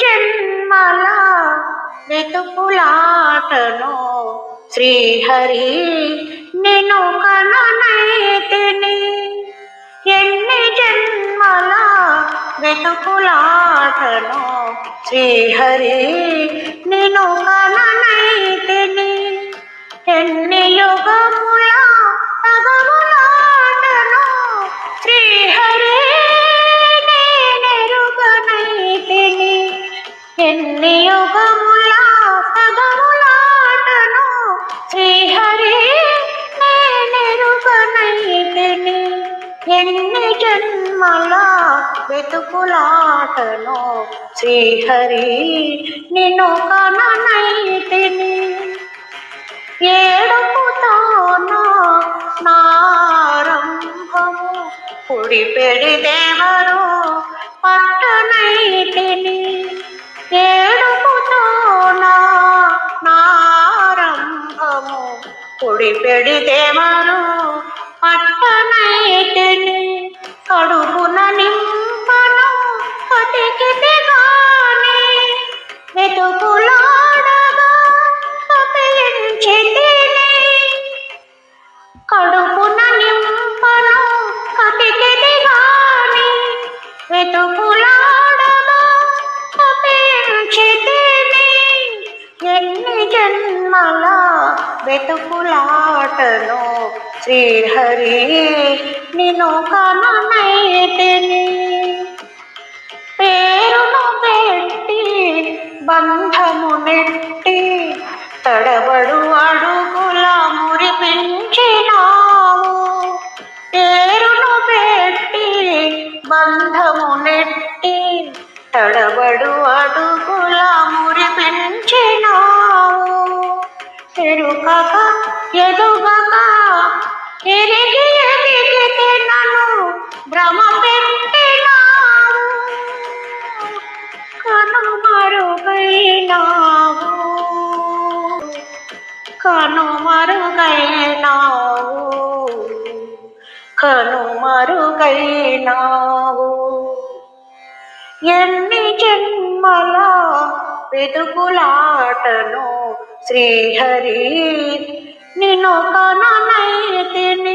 జన్మల వెతుకులాటను శ్రీహరి నేను కననైతిని ఎన్ని జన్మల వెతుకులాటను శ్రీహరి నేను కననైతిని ఎన్ని యుగం ఎన్ని యుగముల తగములాటను శ్రీహరి నేనెరుగనైతిని ఎన్ని జన్మల వెతుకులాటను శ్రీహరి నిన్ను కననైతిని. ఏడుపుతోనూ నారంభము కుడి పెడిదేవరు పట్టనైతిని పొడి పెడితే పెడిదేవరు పట్టనైతిని కడుపున జన్మల వెతుకులాటను శ్రీహరి నిను కననైతిని పేరును పెట్టి బంధము నెట్టి తడబడు అడుగుల మురిపించినావు పేరును పెట్టి బంధము నెట్టి ఎరుకక ఎదుగక ఎరిగి ఎరిగితే నన్ను భ్రమ పెట్టినావు. కనుమరుగైనావు కను మరుగైనావు. ఎన్ని జన్మలా వెతుకులాటను శ్రీహరి నిన్ను కననైతిని